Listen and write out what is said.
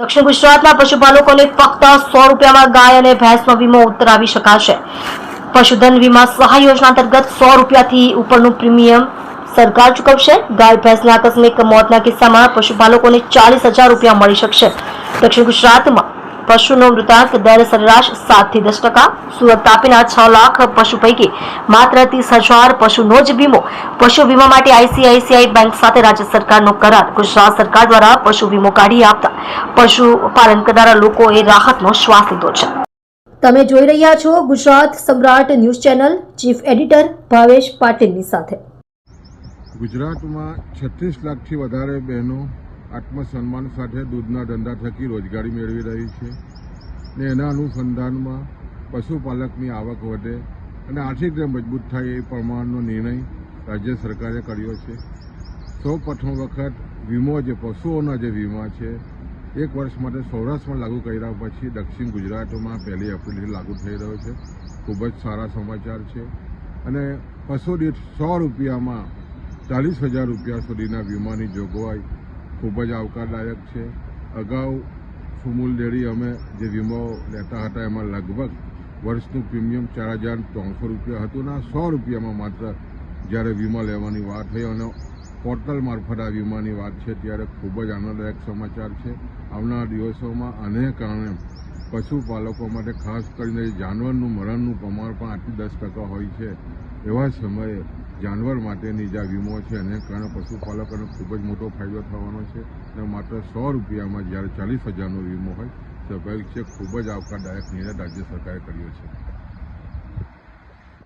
દક્ષિણ ગુજરાતના પશુપાલકોને ફક્ત સો રૂપિયામાં ગાય અને ભેંસનો વીમો ઉતરાવી શકાશે. પશુધન વીમા સહાય યોજના અંતર્ગત સો રૂપિયાથી ઉપરનું પ્રીમિયમ સરકાર ચૂકવશે. ગાય, ભેંસના આકસ્મિક મોતના કિસ્સામાં પશુપાલકોને ચાલીસ હજાર રૂપિયા મળી શકશે. દક્ષિણ ગુજરાતમાં પશુનો મૃતાંક દર સરેરાશ સાતથી દસ ટકા સુરત તાપીના છ લાખ પશુ પૈકી માત્ર ત્રીસ હજાર પશુનો જ વીમો પશુ વીમા માટે આઈસીઆઈસીઆઈ બેંક સાથે રાજ્ય સરકારનો કરાર ગુજરાત સરકાર દ્વારા પશુ વીમો કાઢી આપતા પશુપાલન કરનારા લોકોએ રાહતનો શ્વાસ લીધો છે। તમે જોઈ રહ્યા છો Gujarat Samrat news channel chief editor Bhavesh પાટીલની સાથે. ગુજરાતમાં છત્રીસ લાખથી વધારે બહેનો આત્મસન્માન સાથે દૂધના ધંધા થકી રોજગારી મેળવી રહી છે ને એના અનુસંધાનમાં પશુપાલકની આવક વધે અને આર્થિક રીતે મજબૂત થાય એ પ્રમાણનો નિર્ણય રાજ્ય સરકારે કર્યો છે. સૌ પ્રથમ વખત વીમો જે પશુઓના જે વીમા છે, એક વર્ષ માટે સૌરાષ્ટ્રમાં લાગુ કર્યા પછી દક્ષિણ ગુજરાતમાં પહેલી એપ્રિલથી લાગુ થઈ રહ્યો છે. ખૂબ જ સારા સમાચાર છે. અને પશુ દીઠ સો રૂપિયામાં ચાલીસ હજાર રૂપિયા સુધીના વીમાની જોગવાઈ ખૂબ જ આવકારદાયક છે. અગાઉ સુમૂલ ડેરી અમે જે વીમો લેતા હતા, એમાં લગભગ વર્ષનું પ્રીમિયમ ચાર હજાર ત્રણસો રૂપિયા હતું ને સો રૂપિયામાં માત્ર જ્યારે વીમા લેવાની વાત થઈ અને પોર્ટલ મારફત આ વીમાની વાત છે, ત્યારે ખૂબ જ આનંદદાયક સમાચાર છે. આવનારા દિવસોમાં આને કારણે પશુપાલકો માટે ખાસ કરીને જાનવરનું મરણનું પ્રમાણ પણ આઠથી દસ ટકા હોય છે. એવા સમયે જાનવર માટેની જે વીમો છે એને કારણે પશુપાલકોને ખૂબ જ મોટો ફાયદો થવાનો છે અને માત્ર સો રૂપિયામાં જ્યારે ચાલીસ હજારનો વીમો હોય સ્વાભાવિક છે ખૂબ જ આવકારદાયક નિર્ણય રાજ્ય સરકારે કર્યો છે.